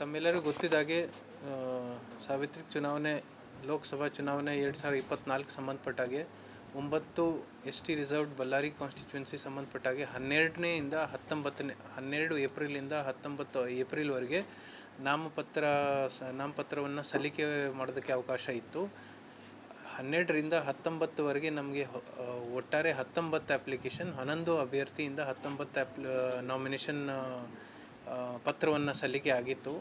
ತಮ್ಮೆಲ್ಲರಿಗೂ ಗೊತ್ತಿದ್ದಾಗೆ ಸಾವಿತ್ರಿ ಚುನಾವಣೆ, ಲೋಕಸಭಾ ಚುನಾವಣೆ ಎರಡು ಸಾವಿರದ ಇಪ್ಪತ್ನಾಲ್ಕು ಸಂಬಂಧಪಟ್ಟಾಗೆ ಒಂಬತ್ತು S T reserved Ballari constituency ಸಂಬಂಧಪಟ್ಟಾಗೆ ಹನ್ನೆರಡನೆಯಿಂದ ಹತ್ತೊಂಬತ್ತನೇ, ಹನ್ನೆರಡು ಏಪ್ರಿಲಿಂದ ಹತ್ತೊಂಬತ್ತು ಏಪ್ರಿಲ್ವರೆಗೆ ನಾಮಪತ್ರ ಸ, ನಾಮಪತ್ರವನ್ನು ಸಲ್ಲಿಕೆ ಮಾಡೋದಕ್ಕೆ ಅವಕಾಶ ಇತ್ತು. ಹನ್ನೆರಡರಿಂದ ಹತ್ತೊಂಬತ್ತುವರೆಗೆ ನಮಗೆ ಒಟ್ಟಾರೆ ಹತ್ತೊಂಬತ್ತು ಅಪ್ಲಿಕೇಶನ್ ಹನ್ನೊಂದು ಅಭ್ಯರ್ಥಿಯಿಂದ ಹತ್ತೊಂಬತ್ತು ಅಪ್ಲ ನಾಮಿನೇಷನ್ ಪತ್ರವನ್ನು ಸಲ್ಲಿಕೆ ಆಗಿತ್ತು.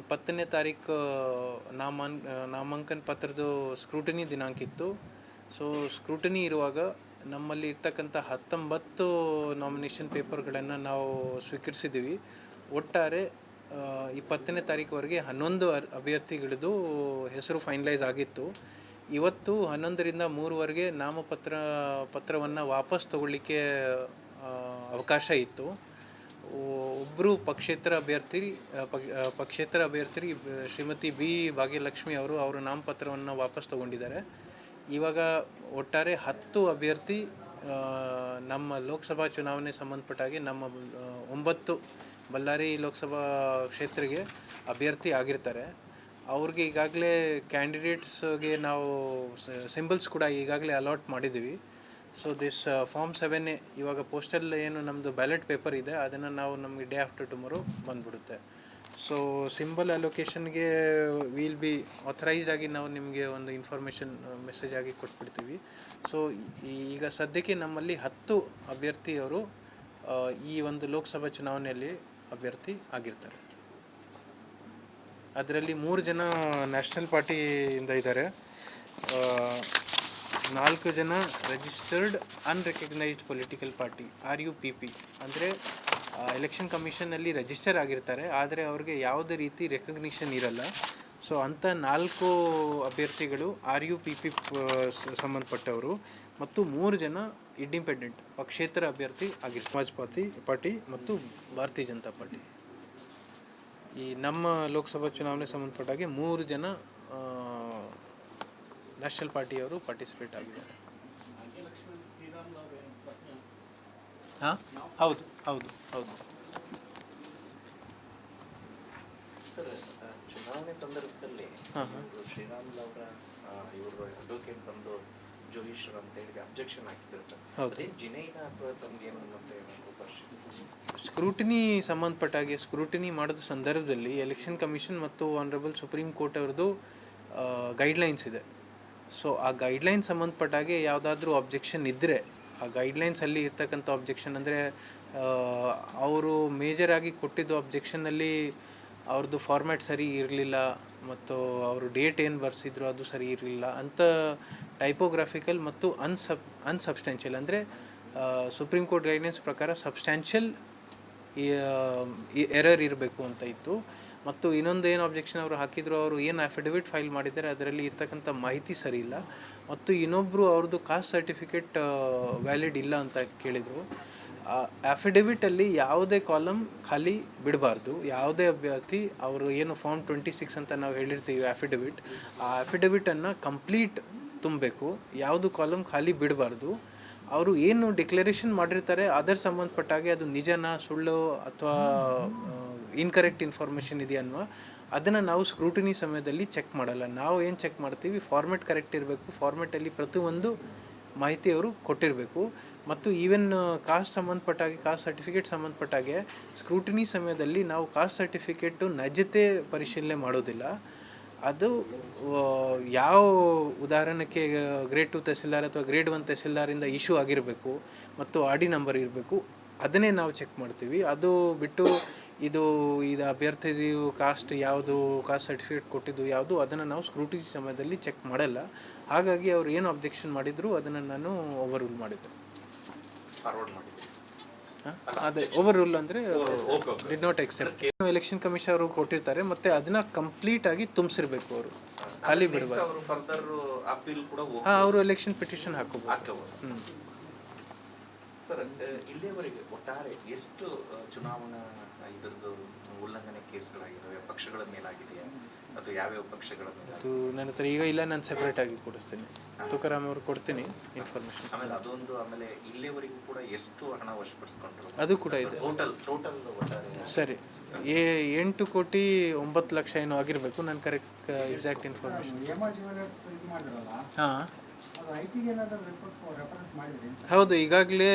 ಇಪ್ಪತ್ತನೇ ತಾರೀಕು ನಾಮಾನ್ ನಾಮಾಂಕನ ಪತ್ರದ ಸ್ಕ್ರೂಟನಿ ದಿನಾಂಕ ಇತ್ತು. ಸೊ ಸ್ಕ್ರೂಟನಿ ಇರುವಾಗ ನಮ್ಮಲ್ಲಿ ಇರ್ತಕ್ಕಂಥ ಹತ್ತೊಂಬತ್ತು ನಾಮಿನೇಷನ್ ಪೇಪರ್ಗಳನ್ನು ನಾವು ಸ್ವೀಕರಿಸಿದ್ದೀವಿ. ಒಟ್ಟಾರೆ ಇಪ್ಪತ್ತನೇ ತಾರೀಕುವರೆಗೆ ಹನ್ನೊಂದು ಅಭ್ಯರ್ಥಿಗಳದ್ದು ಹೆಸರು ಫೈನಲೈಸ್ ಆಗಿತ್ತು. ಇವತ್ತು ಹನ್ನೊಂದರಿಂದ ಮೂರುವರೆಗೆ ನಾಮಪತ್ರ, ಪತ್ರವನ್ನು ವಾಪಸ್ ತಗೊಳ್ಳಿಕ್ಕೆ ಅವಕಾಶ ಇತ್ತು. ಒಬ್ಬರು ಪಕ್ಷೇತರ ಅಭ್ಯರ್ಥಿ ಪಕ್ಷೇತರ ಅಭ್ಯರ್ಥಿ ಶ್ರೀಮತಿ ಬಿ ಭಾಗ್ಯಲಕ್ಷ್ಮಿ ಅವರು ಅವರ ನಾಮಪತ್ರವನ್ನು ವಾಪಸ್ ತಗೊಂಡಿದ್ದಾರೆ. ಇವಾಗ ಒಟ್ಟಾರೆ ಹತ್ತು ಅಭ್ಯರ್ಥಿ ನಮ್ಮ ಲೋಕಸಭಾ ಚುನಾವಣೆ ಸಂಬಂಧಪಟ್ಟಾಗಿ ನಮ್ಮ ಒಂಬತ್ತು ಬಳ್ಳಾರಿ ಲೋಕಸಭಾ ಕ್ಷೇತ್ರಕ್ಕೆ ಅಭ್ಯರ್ಥಿ ಆಗಿರ್ತಾರೆ. ಅವ್ರಿಗೆ ಈಗಾಗಲೇ ಕ್ಯಾಂಡಿಡೇಟ್ಸ್ಗೆ ನಾವು ಸಿಂಬಲ್ಸ್ ಕೂಡ ಈಗಾಗಲೇ ಅಲಾಟ್ ಮಾಡಿದ್ದೀವಿ. ಸೊ ದಿಸ್ ಫಾರ್ಮ್ ಸೆವೆನ್ ಇವಾಗ ಪೋಸ್ಟಲ್ ಏನು ನಮ್ಮದು ಬ್ಯಾಲೆಟ್ ಪೇಪರ್ ಇದೆ, ಅದನ್ನು ನಾವು ನಮಗೆ ಡೇ ಆಫ್ಟರ್ ಟುಮಾರೋ ಬಂದ್ಬಿಡುತ್ತೆ. ಸೊ ಸಿಂಬಲ್ ಅಲೊಕೇಶನ್ಗೆ ವಿಲ್ ಬಿ ಆಥರೈಸ್ಡ್ ಆಗಿ ನಾವು ನಿಮಗೆ ಒಂದು ಇನ್ಫಾರ್ಮೇಷನ್ ಮೆಸೇಜ್ ಆಗಿ ಕೊಟ್ಬಿಡ್ತೀವಿ. ಸೊ ಈಗ ಸದ್ಯಕ್ಕೆ ನಮ್ಮಲ್ಲಿ ಹತ್ತು ಅಭ್ಯರ್ಥಿಯವರು ಈ ಒಂದು ಲೋಕಸಭಾ ಚುನಾವಣೆಯಲ್ಲಿ ಅಭ್ಯರ್ಥಿ ಆಗಿರ್ತಾರೆ. ಅದರಲ್ಲಿ ಮೂರು ಜನ ನ್ಯಾಷನಲ್ ಪಾರ್ಟಿಯಿಂದ ಇದ್ದಾರೆ. ನಾಲ್ಕು ಜನ registered unrecognised political party R U P P ಅಂದರೆ ಎಲೆಕ್ಷನ್ ಕಮಿಷನಲ್ಲಿ ರಿಜಿಸ್ಟರ್ ಆಗಿರ್ತಾರೆ, ಆದರೆ ಅವ್ರಿಗೆ ಯಾವುದೇ ರೀತಿ ರೆಕಗ್ನಿಷನ್ ಇರಲ್ಲ. ಸೊ ಅಂಥ ನಾಲ್ಕು ಅಭ್ಯರ್ಥಿಗಳು ಆರ್ ಯು ಪಿ ಪಿ ಸಂಬಂಧಪಟ್ಟವರು. ಮತ್ತು ಮೂರು ಜನ ಇಂಡಿಪೆಂಡೆಂಟ್ ಪಕ್ಷೇತರ ಅಭ್ಯರ್ಥಿ ಆಗಿ ಸಮಾಜ್ ಪಾರ್ಟಿ ಪಾರ್ಟಿ ಮತ್ತು ಭಾರತೀಯ ಜನತಾ ಪಾರ್ಟಿ. ಈ ನಮ್ಮ ಲೋಕಸಭಾ ಚುನಾವಣೆ ಸಂಬಂಧಪಟ್ಟಾಗೆ ಮೂರು ಜನ ನ್ಯಾಷನಲ್ ಪಾರ್ಟಿಯವರು ಪಾರ್ಟಿಸಿಪೇಟ್ ಆಗಿದ್ದಾರೆ. ಹಾಂ? ಹೌದು ಹೌದು ಹೌದು. ಸರ್ ಚುನಾವಣೆ ಸಂದರ್ಭದಲ್ಲಿ ಶ್ರೀರಾಮ್ ಶ್ರೀರಾಮುಲು ಅವರ ಇವರು ಅಡ್ವೊಕೇಟ್ ಬಂದು ಜೋಗೀಶ್ವರ್ ಅಂತ ಹೇಳಿ ಅಬ್ಜೆಕ್ಷನ್ ಹಾಕಿದ್ರು ಸರ್. ಅದೇನು ಜಿನೈನ ಅಥವಾ ತಮ್ಗೇನು ಮತ್ತೆ ಸ್ಕ್ರೂಟಿನಿ ಸಂಬಂಧಪಟ್ಟ ಸಂಬಂಧಪಟ್ಟಾಗೆ ಸ್ಕ್ರೂಟಿನಿ ಮಾಡಿದ ಸಂದರ್ಭದಲ್ಲಿ ಎಲೆಕ್ಷನ್ ಕಮಿಷನ್ ಮತ್ತು ಆನರಬಲ್ ಸುಪ್ರೀಂ ಕೋರ್ಟ್ ಅವ್ರದ್ದು ಗೈಡ್ಲೈನ್ಸ್ ಇದೆ. ಸೊ ಆ ಗೈಡ್ಲೈನ್ ಸಂಬಂಧಪಟ್ಟಾಗೆ ಯಾವುದಾದ್ರೂ ಅಬ್ಜೆಕ್ಷನ್ ಇದ್ದರೆ ಆ ಗೈಡ್ಲೈನ್ಸಲ್ಲಿ ಇರ್ತಕ್ಕಂಥ ಅಬ್ಜೆಕ್ಷನ್ ಅಂದರೆ ಅವರು ಮೇಜರಾಗಿ ಕೊಟ್ಟಿದ್ದು ಅಬ್ಜೆಕ್ಷನಲ್ಲಿ ಅವ್ರದ್ದು ಫಾರ್ಮ್ಯಾಟ್ ಸರಿ ಇರಲಿಲ್ಲ, ಮತ್ತು ಅವರು ಡೇಟ್ ಏನು ಬರ್ಸಿದ್ರು ಅದು ಸರಿ ಇರಲಿಲ್ಲ ಅಂತ ಟೈಪೋಗ್ರಾಫಿಕಲ್ ಮತ್ತು ಅನ್ಸಬ್ ಅನ್ಸಬ್ಸ್ಟ್ಯಾನ್ಷಿಯಲ್ ಅಂದರೆ ಸುಪ್ರೀಂ ಕೋರ್ಟ್ ಗೈಡ್ಲೈನ್ಸ್ ಪ್ರಕಾರ ಸಬ್ಸ್ಟ್ಯಾನ್ಷಿಯಲ್ ಎರರ್ ಇರಬೇಕು ಅಂತ ಇತ್ತು. ಮತ್ತು ಇನ್ನೊಂದು ಏನು ಆಬ್ಜೆಕ್ಷನ್ ಅವರು ಹಾಕಿದ್ರು, ಅವರು ಏನು ಅಫಿಡವಿಟ್ ಫೈಲ್ ಮಾಡಿದ್ದಾರೆ, ಅದರಲ್ಲಿ ಇರ್ತಕ್ಕಂಥ ಮಾಹಿತಿ ಸರಿ ಇಲ್ಲ. ಮತ್ತು ಇನ್ನೊಬ್ಬರು ಅವ್ರದ್ದು ಕಾಸ್ಟ್ ಸರ್ಟಿಫಿಕೇಟ್ ವ್ಯಾಲಿಡ್ ಇಲ್ಲ ಅಂತ ಕೇಳಿದರು. ಅಫಿಡವಿಟಲ್ಲಿ ಯಾವುದೇ ಕಾಲಮ್ ಖಾಲಿ ಬಿಡಬಾರ್ದು. ಯಾವುದೇ ಅಭ್ಯರ್ಥಿ ಅವರು ಏನು ಫಾರ್ಮ್ ಟ್ವೆಂಟಿ ಸಿಕ್ಸ್ ಅಂತ ನಾವು ಹೇಳಿರ್ತೀವಿ ಅಫಿಡವಿಟ್ ಆ ಅಫಿಡವಿಟನ್ನು ಕಂಪ್ಲೀಟ್ ತುಂಬಬೇಕು. ಯಾವುದು ಕಾಲಮ್ ಖಾಲಿ ಬಿಡಬಾರ್ದು. ಅವರು ಏನು ಡಿಕ್ಲರೇಷನ್ ಮಾಡಿರ್ತಾರೆ, ಅದರ ಸಂಬಂಧಪಟ್ಟಾಗೆ ಅದು ನಿಜನಾ, ಸುಳ್ಳು ಅಥವಾ ಇನ್ಕರೆಕ್ಟ್ ಇನ್ಫಾರ್ಮೇಷನ್ ಇದೆಯಾ ಅನ್ನುವ, ಅದನ್ನು ನಾವು ಸ್ಕ್ರೂಟಿನಿ ಸಮಯದಲ್ಲಿ ಚೆಕ್ ಮಾಡಲ್ಲ. ನಾವು ಏನು ಚೆಕ್ ಮಾಡ್ತೀವಿ? ಫಾರ್ಮೆಟ್ ಕರೆಕ್ಟ್ ಇರಬೇಕು. ಫಾರ್ಮೆಟಲ್ಲಿ ಪ್ರತಿಯೊಂದು ಮಾಹಿತಿ ಅವರು ಕೊಟ್ಟಿರಬೇಕು. ಮತ್ತು ಈವನ್ ಕಾಸ್ಟ್ ಸಂಬಂಧಪಟ್ಟಾಗೆ ಕಾಸ್ಟ್ ಸರ್ಟಿಫಿಕೇಟ್ ಸಂಬಂಧಪಟ್ಟಾಗೆ ಸ್ಕ್ರೂಟಿನಿ ಸಮಯದಲ್ಲಿ ನಾವು ಕಾಸ್ಟ್ ಸರ್ಟಿಫಿಕೇಟು ನಜತೆ ಪರಿಶೀಲನೆ ಮಾಡೋದಿಲ್ಲ. ಅದು ಯಾವ ಉದಾಹರಣಕ್ಕೆ ಗ್ರೇಡ್ ಟು ತಹಸೀಲ್ದಾರ್ ಅಥವಾ ಗ್ರೇಡ್ ಒನ್ ತಹಸೀಲ್ದಾರಿಂದ ಇಶ್ಯೂ ಆಗಿರಬೇಕು ಮತ್ತು ಆರ್ ಡಿ ನಂಬರ್ ಇರಬೇಕು, ಅದನ್ನೇ ನಾವು ಚೆಕ್ ಮಾಡ್ತೀವಿ. ಅದು ಬಿಟ್ಟು ಇದು ಇದು ಅಭ್ಯರ್ಥಿ ಕಾಸ್ಟ್ ಯಾವುದು ಕಾಸ್ಟ್ ಸರ್ಟಿಫಿಕೇಟ್ ಕೊಟ್ಟಿದ್ದು ಯಾವುದು, ಅದನ್ನು ನಾವು ಸ್ಕ್ರೂಟಿ ಸಮಯದಲ್ಲಿ ಚೆಕ್ ಮಾಡಲ್ಲ. ಹಾಗಾಗಿ ಅವ್ರು ಏನು ಅಬ್ಜೆಕ್ಷನ್ ಮಾಡಿದ್ರು, ಅದನ್ನು ನಾನು ಓವರ್ ರೂಲ್ ಮಾಡಿದ್ದೆ. ಫಾರ್ವರ್ಡ್ ಹ? ಅದೇ ಓವರ್ ರೂಲ್ ಅಂದರೆ did not accept election commission ಅವರು ಕೊಟ್ಟಿರ್ತಾರೆ ಮತ್ತೆ ಅದನ್ನ ಕಂಪ್ಲೀಟ್ ಆಗಿ ತುಂಬಿಸಿರ್ಬೇಕು ಅವರು. ಖಾಲಿ ಬಿಡಬಾರ್ದು ಅವರು ಫರ್ದರ್ ಅಪೀಲ್ ಕೂಡ ಹೋಗಿ ಹಾಂ ಅವರು ಎಲೆಕ್ಷನ್ ಪಿಟಿಷನ್ ಹಾಕೋಬಹುದು. ಸರ್ ಇಲ್ಲಿಯವರೆಗೆ ಒಟ್ಟಾರೆ ಎಷ್ಟು ಚುನಾವಣಾ ಇದರದು ಉಲ್ಲಂಘನೆ ಕೇಸ್ಗಳಾಗಿದ್ದಾವೆ ಪಕ್ಷಗಳ ಮೇಲಾಗಿದೆಯಾ? ಅಥವಾ ಯಾವ್ಯಾವ ಪಕ್ಷಗಳ ಮೇಲೆ ಅದು ನನ್ನ ಹತ್ರ ಈಗ ಇಲ್ಲ ನಾನು ಸೆಪ್ರೇಟ್ ಆಗಿ ಕೊಡಿಸ್ತೀನಿ. ತುಕಾರಾಮ್ ಅವ್ರು ಕೊಡ್ತೀನಿ ಇನ್ಫಾರ್ಮೇಷನ್ ಆಮೇಲೆ ಅದೊಂದು ಆಮೇಲೆ ಇಲ್ಲಿವರೆಗೂ ಕೂಡ ಎಷ್ಟು ಹಣ ವಶಪಡಿಸ್ಕೊಂಡ್ರು? ಅದು ಕೂಡ ಇದೆ. ಟೋಟಲ್ ಟೋಟಲ್ ಸರಿ. ಏ ಎಂಟು ಕೋಟಿ ಒಂಬತ್ತು ಲಕ್ಷ ಏನೋ ಆಗಿರಬೇಕು ನಾನು ಕರೆಕ್ಟ್ ಎಕ್ಸಾಕ್ಟ್ ಮಾಡಿದ್ರಲ್ಲ? ಹಾಂ. ಅದು ಐ ಟಿಗೆ ಏನಾದರೂ ರಿಪೋರ್ಟ್ ರೆಫರೆನ್ಸ್ ಮಾಡಿದ್ರಿ ಹೌದು ಈಗಾಗಲೇ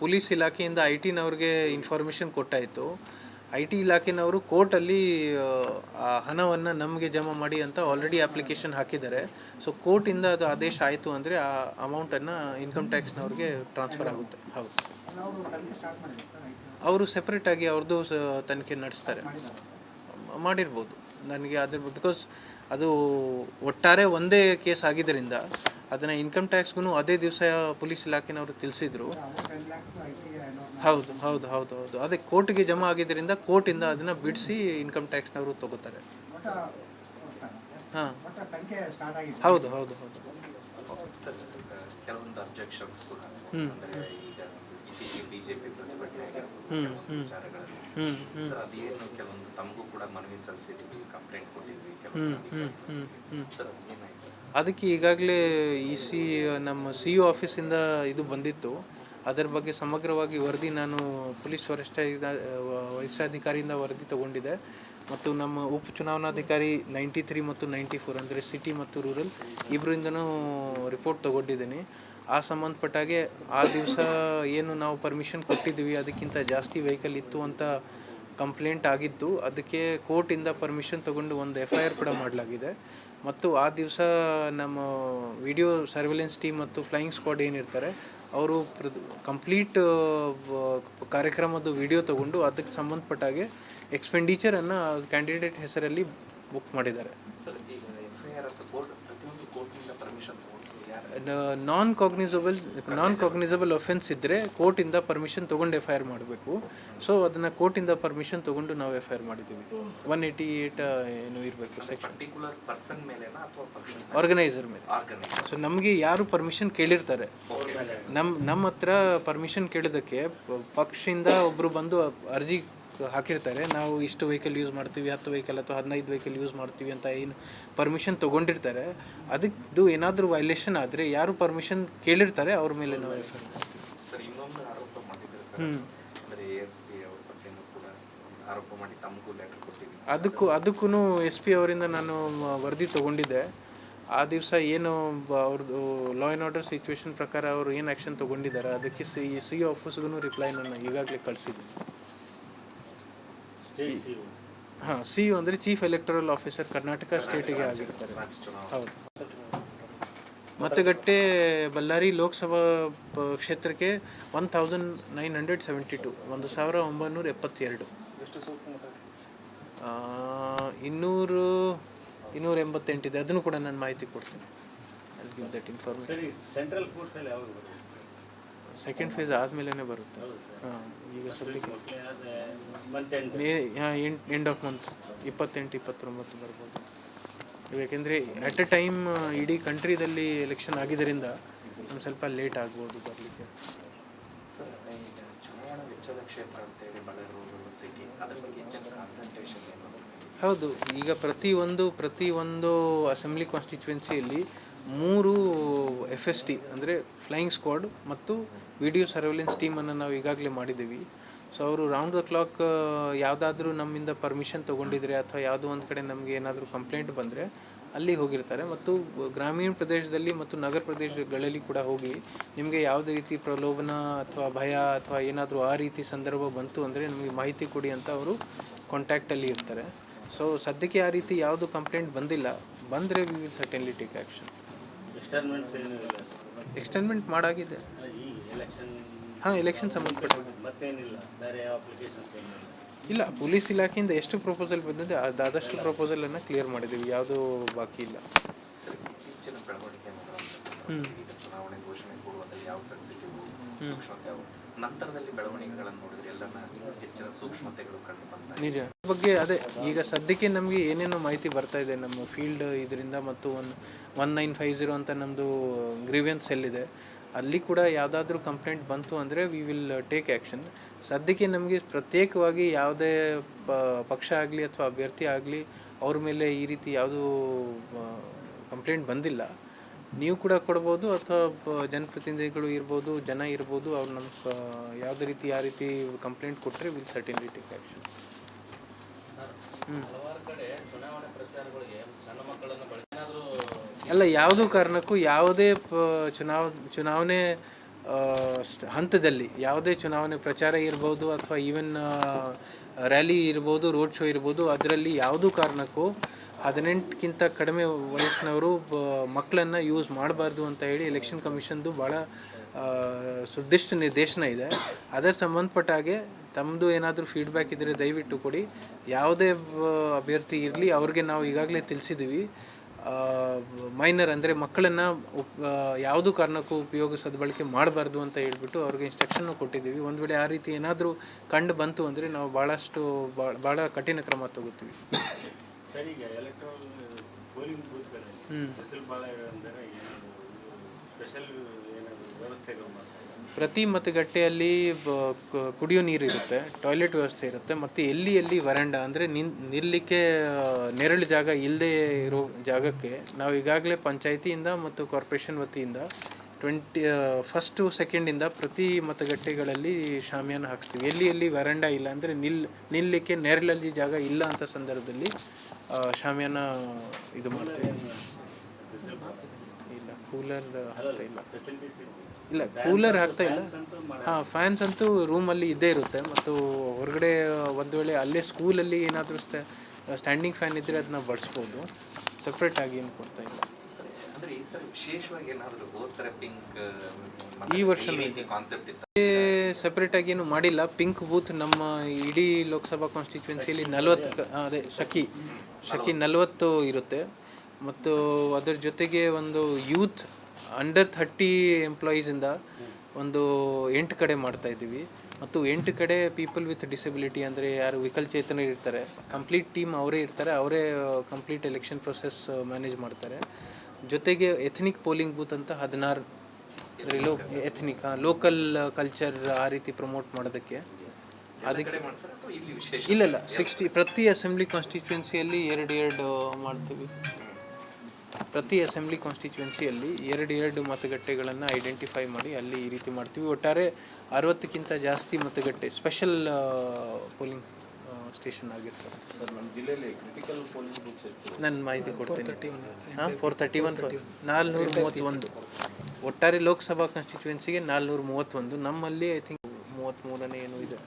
ಪೊಲೀಸ್ ಇಲಾಖೆಯಿಂದ ಐ ಟಿನವ್ರಿಗೆ ಇನ್ಫಾರ್ಮೇಷನ್ ಕೊಟ್ಟಾಯಿತು. ಐ ಟಿ ಇಲಾಖೆನವರು ಕೋರ್ಟಲ್ಲಿ, ಆ ಹಣವನ್ನು ನಮಗೆ ಜಮಾ ಮಾಡಿ ಅಂತ ಆಲ್ರೆಡಿ ಅಪ್ಲಿಕೇಶನ್ ಹಾಕಿದ್ದಾರೆ. ಸೊ ಕೋರ್ಟಿಂದ ಅದು ಆದೇಶ ಆಯಿತು ಅಂದರೆ ಆ ಅಮೌಂಟನ್ನು ಇನ್ಕಮ್ ಟ್ಯಾಕ್ಸ್ನವ್ರಿಗೆ ಟ್ರಾನ್ಸ್ಫರ್ ಆಗುತ್ತೆ. ಹೌದು. ಅವರು ಸೆಪ್ರೇಟಾಗಿ ಅವ್ರದ್ದು ತನಿಖೆ ನಡೆಸ್ತಾರೆ. ಮಾಡಿರ್ಬೋದು. ನನಗೆ ಅದ್ರ ಬಿಕಾಸ್ ಅದು ಒಟ್ಟಾರೆ ಒಂದೇ ಕೇಸ್ ಆಗಿದ್ದರಿಂದ ಅದನ್ನು ಇನ್ಕಮ್ ಟ್ಯಾಕ್ಸ್ಗೂ ಅದೇ ದಿವಸ ಪೊಲೀಸ್ ಇಲಾಖೆನವರು ತಿಳಿಸಿದ್ರು. ಹೌದು ಹೌದು ಹೌದು ಹೌದು. ಅದೇ ಕೋರ್ಟ್ಗೆ ಜಮಾ ಆಗಿದ್ದರಿಂದ ಕೋರ್ಟಿಂದ ಅದನ್ನು ಬಿಡಿಸಿ ಇನ್ಕಮ್ ಟ್ಯಾಕ್ಸ್ನವರು ತಗೋತಾರೆ. ಹಾಂ. ಹೌದು ಹೌದು ಹೌದು. ಕೆಲವೊಂದು ಅಬ್ಜೆಕ್ಷನ್ಸ್ ಕೂಡ. ಅಂದ್ರೆ ಈಗ ಇತ್ತೀಚೆಗೆ ಬಿಜೆಪಿ ಪ್ರತಿಭಟನೆ ಆಗಿರ್ಬೋದು. ವಿಚಾರಗಳಲ್ಲಿ. ಸರ್ ಅದೇನು ಕೆಲವೊಂದು ತಮಗೂ ಕೂಡ ಮನವಿ ಸಲ್ಲಿಸಿದ್ವಿ ಕಂಪ್ಲೇಂಟ್ ಕೊಟ್ಟಿದ್ವಿ ಕೆಲವೊಂದು ಸರ್ ಏನಾಯ್ತು ಅದಕ್ಕೆ ಈಗಾಗಲೇ ಇ ಸಿ ನಮ್ಮ ಸಿ ಯು ಆಫೀಸಿಂದ ಇದು ಬಂದಿತ್ತು. ಅದರ ಬಗ್ಗೆ ಸಮಗ್ರವಾಗಿ ವರದಿ ನಾನು ಪೊಲೀಸ್ ವರಿಷ್ಠ ವರಿಷ್ಠಾಧಿಕಾರಿಯಿಂದ ವರದಿ ತಗೊಂಡಿದೆ. ಮತ್ತು ನಮ್ಮ ಉಪ ಚುನಾವಣಾಧಿಕಾರಿ ನೈಂಟಿ ತ್ರೀ ಮತ್ತು ನೈಂಟಿ ಫೋರ್ ಅಂದರೆ ಸಿಟಿ ಮತ್ತು ರೂರಲ್ ಇಬ್ಬರಿಂದನೂ ರಿಪೋರ್ಟ್ ತಗೊಂಡಿದ್ದೀನಿ. ಆ ಸಂಬಂಧಪಟ್ಟಾಗೆ ಆ ದಿವಸ ಏನು ನಾವು ಪರ್ಮಿಷನ್ ಕೊಟ್ಟಿದ್ದೀವಿ, ಅದಕ್ಕಿಂತ ಜಾಸ್ತಿ ವೆಹಿಕಲ್ ಇತ್ತು ಅಂತ ಕಂಪ್ಲೇಂಟ್ ಆಗಿತ್ತು ಅದಕ್ಕೆ ಕೋರ್ಟಿಂದ ಪರ್ಮಿಷನ್ ತಗೊಂಡು ಒಂದು ಎಫ್ ಐ ಆರ್ ಕೂಡ ಮಾಡಲಾಗಿದೆ. ಮತ್ತು ಆ ದಿವಸ ನಮ್ಮ ವಿಡಿಯೋ ಸರ್ವೆಲೆನ್ಸ್ ಟೀಮ್ ಮತ್ತು ಫ್ಲೈಯಿಂಗ್ ಸ್ಕ್ವಾಡ್ ಏನಿರ್ತಾರೆ, ಅವರು ಕಂಪ್ಲೀಟ್ ಕಾರ್ಯಕ್ರಮದ ವಿಡಿಯೋ ತಗೊಂಡು ಅದಕ್ಕೆ ಸಂಬಂಧಪಟ್ಟಾಗೆ ಎಕ್ಸ್ಪೆಂಡಿಚರನ್ನು ಕ್ಯಾಂಡಿಡೇಟ್ ಹೆಸರಲ್ಲಿ ಬುಕ್ ಮಾಡಿದ್ದಾರೆ. ಸರ್, ಈಗ ಎಫ್ ಐ ಆರ್ ಕೋರ್ಟ್, ಪ್ರತಿಯೊಂದು ಕೋರ್ಟಿಂದ permission non cognizable non cognizable offence ಇದ್ದರೆ ಕೋರ್ಟಿಂದ ಪರ್ಮಿಷನ್ ತೊಗೊಂಡು ಎಫ್ ಐ ಆರ್ ಮಾಡಬೇಕು. ಸೊ ಅದನ್ನು ಕೋರ್ಟಿಂದ ಪರ್ಮಿಷನ್ ತೊಗೊಂಡು ನಾವು ಎಫ್ ಐ ಆರ್ ಮಾಡಿದ್ದೀವಿ. ಒನ್ ಏಯ್ಟಿ ಏಯ್ಟ್ ಏನು ಇರಬೇಕು ಸೆಕ್ಷನ್ ಪಕ್ಷ ಆರ್ಗನೈಸರ್ ಮೇಲೆ. ಸೊ ನಮಗೆ ಯಾರು ಪರ್ಮಿಷನ್ ಕೇಳಿರ್ತಾರೆ? ನಮ್ಮ ನಮ್ಮ ಹತ್ರ ಪರ್ಮಿಷನ್ ಕೇಳಿದ್ದಕ್ಕೆ ಪಕ್ಷದಿಂದ ಒಬ್ಬರು ಬಂದು ಅರ್ಜಿ ಹಾಕಿರ್ತಾರೆ. ನಾವು ಇಷ್ಟು ವೆಹಿಕಲ್ ಯೂಸ್ ಮಾಡ್ತೀವಿ ಹತ್ತು ವೆಹಿಕಲ್ ಅಥವಾ ಹದಿನೈದು ವೆಹಿಕಲ್ ಯೂಸ್ ಮಾಡ್ತೀವಿ ಅಂತ ಏನು ಪರ್ಮಿಷನ್ ತೊಗೊಂಡಿರ್ತಾರೆ. ಅದಕ್ಕೆ ಏನಾದರೂ ವೈಲೇಷನ್ ಆದರೆ ಯಾರು ಪರ್ಮಿಷನ್ ಕೇಳಿರ್ತಾರೆ ಅವ್ರ ಮೇಲೆ ನಾವು ಎಫ್ ಕೊಟ್ಟಿದ್ದೀನಿ. ಅದಕ್ಕೂ ಅದಕ್ಕೂ ಎಸ್ ಪಿ ಅವರಿಂದ ನಾನು ವರದಿ ತೊಗೊಂಡಿದ್ದೆ. ಆ ದಿವಸ ಏನು ಅವ್ರದ್ದು ಲಾ ಆ್ಯಂಡ್ ಆರ್ಡರ್ ಸಿಚುವೇಶನ್ ಪ್ರಕಾರ ಅವರು ಏನು ಆ್ಯಕ್ಷನ್ ತೊಗೊಂಡಿದ್ದಾರೆ ಅದಕ್ಕೆ ಸಿ ಸಿ ಆಫೀಸ್ಗೂ ರಿಪ್ಲೈ ನಾನು ಈಗಾಗಲೇ ಕಳಿಸಿದ್ದೀನಿ. ಹಾಂ ಸಿ ಯು ಅಂದರೆ ಚೀಫ್ ಎಲೆಕ್ಟರಲ್ ಆಫೀಸರ್ ಕರ್ನಾಟಕ ಸ್ಟೇಟಿಗೆ ಆಗಿರ್ತಾರೆ. ಹೌದು. ಮತಗಟ್ಟೆ ಬಳ್ಳಾರಿ ಲೋಕಸಭಾ ಕ್ಷೇತ್ರಕ್ಕೆ one thousand nine hundred seventy two ಒಂದು ಸಾವಿರ ಒಂಬೈನೂರ ಎಪ್ಪತ್ತೆರಡು. ಇನ್ನೂರು ಇನ್ನೂರ ಎಂಬತ್ತೆಂಟಿದೆ. ಅದನ್ನು ಕೂಡ ನಾನು ಮಾಹಿತಿ ಕೊಡ್ತೀನಿ. ಅಲ್ಲಿ give that information central second phase ಆದಮೇಲೆ ಬರುತ್ತೆ ಹಾಂ. ಈಗ ಸದ್ಯಕ್ಕೆ May end end of month ಇಪ್ಪತ್ತೆಂಟು ಇಪ್ಪತ್ತೊಂಬತ್ತು ಬರ್ಬೋದು. ಯಾಕೆಂದರೆ ಅಟ್ ಎ ಟೈಮ್ ಇಡೀ ಕಂಟ್ರಿದಲ್ಲಿ ಎಲೆಕ್ಷನ್ ಆಗಿದ್ದರಿಂದ ನಮ್ಗೆ ಸ್ವಲ್ಪ ಲೇಟ್ ಆಗ್ಬೋದು ಬರಲಿಕ್ಕೆ. ಹೌದು ಈಗ ಪ್ರತಿ ಒಂದು ಪ್ರತಿ ಒಂದು ಅಸೆಂಬ್ಲಿ ಕಾನ್ಸ್ಟಿಟ್ಯುವೆನ್ಸಿಯಲ್ಲಿ ಮೂರು ಎಫ್ ಎಸ್ ಟಿ ಅಂದರೆ ಫ್ಲೈಯಿಂಗ್ ಸ್ಕ್ವಾಡ್ ಮತ್ತು ವಿಡಿಯೋ ಸರ್ವೆಲೆನ್ಸ್ ಟೀಮನ್ನು ನಾವು ಈಗಾಗಲೇ ಮಾಡಿದ್ದೀವಿ. ಸೊ ಅವರು ರೌಂಡ್ ದ ಕ್ಲಾಕ್ ಯಾವುದಾದ್ರೂ ನಮ್ಮಿಂದ ಪರ್ಮಿಷನ್ ತೊಗೊಂಡಿದ್ರೆ ಅಥವಾ ಯಾವುದೋ ಒಂದು ಕಡೆ ನಮಗೆ ಏನಾದರೂ ಕಂಪ್ಲೇಂಟ್ ಬಂದರೆ ಅಲ್ಲಿ ಹೋಗಿರ್ತಾರೆ. ಮತ್ತು ಗ್ರಾಮೀಣ ಪ್ರದೇಶದಲ್ಲಿ ಮತ್ತು ನಗರ ಪ್ರದೇಶಗಳಲ್ಲಿ ಕೂಡ ಹೋಗಿ ನಿಮಗೆ ಯಾವುದೇ ರೀತಿ ಪ್ರಲೋಭನ ಅಥವಾ ಭಯ ಅಥವಾ ಏನಾದರೂ ಆ ರೀತಿ ಸಂದರ್ಭ ಬಂತು ಅಂದರೆ ನಮಗೆ ಮಾಹಿತಿ ಕೊಡಿ ಅಂತ ಅವರು ಕಾಂಟ್ಯಾಕ್ಟಲ್ಲಿ ಇರ್ತಾರೆ. ಸೊ ಸದ್ಯಕ್ಕೆ ಆ ರೀತಿ ಯಾವುದು ಕಂಪ್ಲೇಂಟ್ ಬಂದಿಲ್ಲ. ಬಂದರೆ we will certainly take action externments ಏನು ಇಲ್ಲ ಎಕ್ಸ್ಟೆನ್ಮೆಂಟ್ ಮಾಡಾಗಿದೆ ಈ ಎಲೆಕ್ಷನ್ ಹಾಂ ಎಲೆಕ್ಷನ್ ಸಂಬಂಧಪಟ್ಟ. ಮತ್ತೇನಿಲ್ಲ. ಬೇರೆ ಯಾವ ಅಪ್ಲಿಕೇಶನ್ಸ್ ಏನಿಲ್ಲ. ಇಲ್ಲ ಪೊಲೀಸ್ ಇಲಾಖೆಯಿಂದ ಎಷ್ಟು ಪ್ರಪೋಸಲ್ ಬಂದಿದೆ ಅದು ಆದಷ್ಟು ಪ್ರಪೋಸಲನ್ನು ಕ್ಲಿಯರ್ ಮಾಡಿದ್ದೀವಿ ಯಾವುದೂ ಬಾಕಿ ಇಲ್ಲ. ಹ್ಞೂ ಇತ್ತೀಚಿನ ಬೆಳವಣಿಗೆ ನೋಡುವಂಥ ಸಂದರ್ಭದಲ್ಲಿ ಈಗ ಚುನಾವಣೆ ಘೋಷಣೆ ಕೊಡುವಂಥ ಯಾವ ಸೆನ್ಸಿಟಿವ್ ಸೂಕ್ಷ್ಮತೆ ನಂತರದಲ್ಲಿ ಬೆಳವಣಿಗೆಗಳನ್ನು ನೋಡಿದ್ರೆ ಎಲ್ಲನ ಹೆಚ್ಚಿನ ಸೂಕ್ಷ್ಮತೆಗಳು ನಿಜ. ಬಗ್ಗೆ ಅದೇ, ಈಗ ಸದ್ಯಕ್ಕೆ ನಮಗೆ ಏನೇನೋ ಮಾಹಿತಿ ಬರ್ತಾ ಇದೆ ನಮ್ಮ ಫೀಲ್ಡ್ ಇದರಿಂದ ಮತ್ತು one one nine five zero ಅಂತ ನಮ್ಮದು ಗ್ರೀವಿಯನ್ಸ್ ಎಲ್ಲಿದೆ, ಅಲ್ಲಿ ಕೂಡ ಯಾವುದಾದ್ರೂ ಕಂಪ್ಲೇಂಟ್ ಬಂತು ಅಂದರೆ ವಿ ವಿಲ್ ಟೇಕ್ ಆ್ಯಕ್ಷನ್ ಸದ್ಯಕ್ಕೆ ನಮಗೆ ಪ್ರತ್ಯೇಕವಾಗಿ ಯಾವುದೇ ಪಕ್ಷ ಆಗಲಿ ಅಥವಾ ಅಭ್ಯರ್ಥಿ ಆಗಲಿ ಅವ್ರ ಮೇಲೆ ಈ ರೀತಿ ಯಾವುದೂ ಕಂಪ್ಲೇಂಟ್ ಬಂದಿಲ್ಲ. ನೀವು ಕೂಡ ಕೊಡ್ಬೋದು ಅಥವಾ ಜನಪ್ರತಿನಿಧಿಗಳು ಇರ್ಬೋದು ಜನ ಇರ್ಬೋದು ಅವ್ರು ನಮ್ಮ ಯಾವುದೇ ರೀತಿ ಯಾವ ರೀತಿ ಕಂಪ್ಲೇಂಟ್ ಕೊಟ್ಟರೆ ವಿಲ್ ಸರ್ಟಿನ್ಲಿ ಟೇಕ್ ಆ್ಯಕ್ಷನ್ ಅಲ್ಲ ಯಾವುದೂ ಕಾರಣಕ್ಕೂ ಯಾವುದೇ ಪ ಚುನಾವ್ ಚುನಾವಣೆ ಹಂತದಲ್ಲಿ ಯಾವುದೇ ಚುನಾವಣೆ ಪ್ರಚಾರ ಇರ್ಬೋದು ಅಥವಾ ಈವನ್ ರ್ಯಾಲಿ ಇರ್ಬೋದು ರೋಡ್ ಶೋ ಇರ್ಬೋದು ಅದರಲ್ಲಿ ಯಾವುದೂ ಕಾರಣಕ್ಕೂ ಹದಿನೆಂಟಕ್ಕಿಂತ ಕಡಿಮೆ ವಯಸ್ಸಿನವರು ಮಕ್ಕಳನ್ನು ಯೂಸ್ ಮಾಡಬಾರ್ದು ಅಂತ ಹೇಳಿ ಎಲೆಕ್ಷನ್ ಕಮಿಷನ್ದು ಭಾಳ ಸುದಿಷ್ಟ ನಿರ್ದೇಶನ ಇದೆ. ಅದರ ಸಂಬಂಧಪಟ್ಟ ಹಾಗೆ ತಮ್ಮದು ಏನಾದರೂ ಫೀಡ್ಬ್ಯಾಕ್ ಇದ್ದರೆ ದಯವಿಟ್ಟು ಕೊಡಿ. ಯಾವುದೇ ಅಭ್ಯರ್ಥಿ ಇರಲಿ, ಅವ್ರಿಗೆ ನಾವು ಈಗಾಗಲೇ ತಿಳಿಸಿದ್ದೀವಿ ಮೈನರ್ ಅಂದರೆ ಮಕ್ಕಳನ್ನು ಯಾವುದೂ ಕಾರಣಕ್ಕೂ ಉಪಯೋಗ ಸದ್ಬಳಕೆ ಮಾಡಬಾರ್ದು ಅಂತ ಹೇಳ್ಬಿಟ್ಟು ಅವ್ರಿಗೆ ಇನ್ಸ್ಟ್ರಕ್ಷನ್ನು ಕೊಟ್ಟಿದ್ದೀವಿ ಒಂದು ವೇಳೆ ಆ ರೀತಿ ಏನಾದರೂ ಕಂಡು ಬಂತು ಅಂದರೆ ನಾವು ಭಾಳಷ್ಟು ಭಾಳ- ಭಾಳ ಕಠಿಣ ಕ್ರಮ ತಗೋತೀವಿ. ಸರ್ ಈಗ ಎಲೆಕ್ಟ್ರಾಲ್ ಪೋಲಿಂಗ್ ಬೂತ್ಗಳಲ್ಲಿ ಬಿಸಿಲು ಭಾಳ ಅಂದರೆ ಸ್ಪೆಷಲ್ ಏನಾದರೂ ವ್ಯವಸ್ಥೆಗಳು ಮಾಡ್ತಾರೆ ಪ್ರತಿ ಮತಗಟ್ಟೆಯಲ್ಲಿ ಕುಡಿಯೋ ನೀರು ಇರುತ್ತೆ ಟಾಯ್ಲೆಟ್ ವ್ಯವಸ್ಥೆ ಇರುತ್ತೆ ಮತ್ತು ಎಲ್ಲಿ ಎಲ್ಲಿ ವರಂಡ ಅಂದರೆ ನಿನ್ ನಿಲ್ಲಕ್ಕೆ ನೆರಳು ಜಾಗ ಇಲ್ಲದೆ ಇರೋ ಜಾಗಕ್ಕೆ ನಾವು ಈಗಾಗಲೇ ಪಂಚಾಯಿತಿಯಿಂದ ಮತ್ತು ಕಾರ್ಪೊರೇಷನ್ ವತಿಯಿಂದ ಟ್ವೆಂಟಿ ಫಸ್ಟು ಸೆಕೆಂಡಿಂದ ಪ್ರತಿ ಮತಗಟ್ಟೆಗಳಲ್ಲಿ ಶಾಮಿಯಾನ ಹಾಕ್ಸ್ತೀವಿ. ಎಲ್ಲಿ ಎಲ್ಲಿ ವರಂಡ ಇಲ್ಲ ಅಂದರೆ ನಿಲ್, ನಿಲ್ಲಕ್ಕೆ ನೆರಳಲ್ಲಿ ಜಾಗ ಇಲ್ಲ ಅಂತ ಸಂದರ್ಭದಲ್ಲಿ ಶಾಮಿಯಾನ ಇದು ಮಾಡ್ತೀವಿ. ಇಲ್ಲ ಕೂಲರ್ ಹಾಕ್ತಾ ಇಲ್ಲ. ಇಲ್ಲ ಕೂಲರ್ ಹಾಕ್ತಾ ಇಲ್ಲ. ಹಾಂ ಫ್ಯಾನ್ಸ್ ಅಂತೂ ರೂಮಲ್ಲಿ ಇದ್ದೇ ಇರುತ್ತೆ. ಮತ್ತು ಹೊರಗಡೆ ಒಂದು ವೇಳೆ ಅಲ್ಲೇ ಸ್ಕೂಲಲ್ಲಿ ಏನಾದರೂ ಸ್ಟ್ಯಾಂಡಿಂಗ್ ಫ್ಯಾನ್ ಇದ್ದರೆ ಅದನ್ನ ಬಳಸ್ಬೋದು ಸಪ್ರೇಟಾಗಿ ಏನು ಕೊಡ್ತಾ ಇಲ್ಲ. ಅಂದ್ರೆ ಈ ಸರಿ ವಿಶೇಷವಾಗಿ ಏನಾದರೂ ಹೋದ್ ಸರಿ ಪಿಂಕ್ ಈ ವರ್ಷ ಈ ಕಾನ್ಸೆಪ್ಟ್ ಇತ್ತು. ಸಪ್ರೇಟಾಗಿ ಏನು ಮಾಡಿಲ್ಲ. ಪಿಂಕ್ ಬೂತ್ ನಮ್ಮ ಇಡೀ ಲೋಕಸಭಾ ಕಾನ್ಸ್ಟಿಟ್ಯೂನ್ಸಿಯಲ್ಲಿ ನಲವತ್ತು ಅದೇ ಶಕಿ ಶಕಿ ನಲವತ್ತು ಇರುತ್ತೆ. ಮತ್ತು ಅದರ ಜೊತೆಗೆ ಒಂದು ಯೂತ್ ಅಂಡರ್ ಥರ್ಟಿ ಎಂಪ್ಲಾಯೀಸಿಂದ ಒಂದು ಎಂಟು ಕಡೆ ಮಾಡ್ತಾ ಇದ್ದೀವಿ. ಮತ್ತು ಎಂಟು ಕಡೆ ಪೀಪಲ್ ವಿತ್ ಡಿಸಬಿಲಿಟಿ ಅಂದರೆ ಯಾರು ವಿಕಲಚೇತನ ಇರ್ತಾರೆ. ಕಂಪ್ಲೀಟ್ ಟೀಮ್ ಅವರೇ ಇರ್ತಾರೆ. ಅವರೇ ಕಂಪ್ಲೀಟ್ ಎಲೆಕ್ಷನ್ ಪ್ರೊಸೆಸ್ ಮ್ಯಾನೇಜ್ ಮಾಡ್ತಾರೆ. ಜೊತೆಗೆ ಎಥ್ನಿಕ್ ಪೋಲಿಂಗ್ ಬೂತ್ ಅಂತ ಹದಿನಾರು ಲೋ ಎಥ್ನಿಕ್ ಲೋಕಲ್ ಕಲ್ಚರ್ ಆ ರೀತಿ ಪ್ರಮೋಟ್ ಮಾಡೋದಕ್ಕೆ. ಅದಕ್ಕೆ ಇಲ್ಲ ಇಲ್ಲ ಸಿಕ್ಸ್ಟಿ ಪ್ರತಿ ಅಸೆಂಬ್ಲಿ ಕಾನ್ಸ್ಟಿಟ್ಯೂನ್ಸಿಯಲ್ಲಿ ಎರಡು ಎರಡು ಮಾಡ್ತೀವಿ. ಪ್ರತಿ ಅಸೆಂಬ್ಲಿ ಕಾನ್ಸ್ಟಿಟ್ಯೂನ್ಸಿಯಲ್ಲಿ ಎರಡು ಎರಡು ಮತಗಟ್ಟೆಗಳನ್ನು ಐಡೆಂಟಿಫೈ ಮಾಡಿ ಅಲ್ಲಿ ಈ ರೀತಿ ಮಾಡ್ತೀವಿ. ಒಟ್ಟಾರೆ ಅರವತ್ತಕ್ಕಿಂತ ಜಾಸ್ತಿ ಮತಗಟ್ಟೆ ಸ್ಪೆಷಲ್ ಪೋಲಿಂಗ್ ಸ್ಟೇಷನ್ ಆಗಿರ್ತದೆ. ನನ್ನ ನಾನು ಮಾಹಿತಿ ಕೊಡ್ತೀನಿ. ಹಾಂ ಫೋರ್ ತರ್ಟಿ ಒನ್ ನಾಲ್ನೂರ ಮೂವತ್ತೊಂದು. ಒಟ್ಟಾರೆ ಲೋಕಸಭಾ ಕಾನ್ಸ್ಟಿಟ್ಯೂನ್ಸಿಗೆ ನಾಲ್ನೂರ ಮೂವತ್ತೊಂದು. ನಮ್ಮಲ್ಲಿ ಐ ಥಿಂಕ್ ಮೂವತ್ತ್ಮೂರನೇ ಏನೋ ಇದೆ.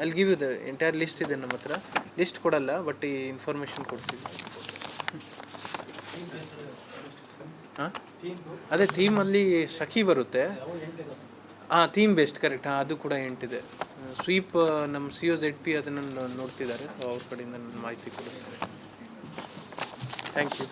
ಅಲ್ಲಿ ಗಿವ್ ಇದೆ ಎಂಟೈರ್ ಲಿಸ್ಟ್ ಇದೆ ನಮ್ಮ ಹತ್ರ. ಲಿಸ್ಟ್ ಕೊಡಲ್ಲ ಬಟ್ ಈ ಇನ್ಫಾರ್ಮೇಷನ್ ಕೊಡ್ತೀವಿ ಹಾಂ? ಅದೇ ಥೀಮಲ್ಲಿ ಸಖಿ ಬರುತ್ತೆ. ಹಾಂ ಥೀಮ್ ಬೆಸ್ಟ್ ಕರೆಕ್ಟ್ ಹಾಂ ಅದು ಕೂಡ ಎಂಟಿದೆ. ಸ್ವೀಪ್ ನಮ್ಮ ಸಿ ಒ ಜೆಡ್ ಪಿ ಅದನ್ನು ನೋಡ್ತಿದ್ದಾರೆ. ಅವ್ರ ಕಡೆಯಿಂದ ಮಾಹಿತಿ ಕೊಡಿಸ್ತಾರೆ ಥ್ಯಾಂಕ್ ಯು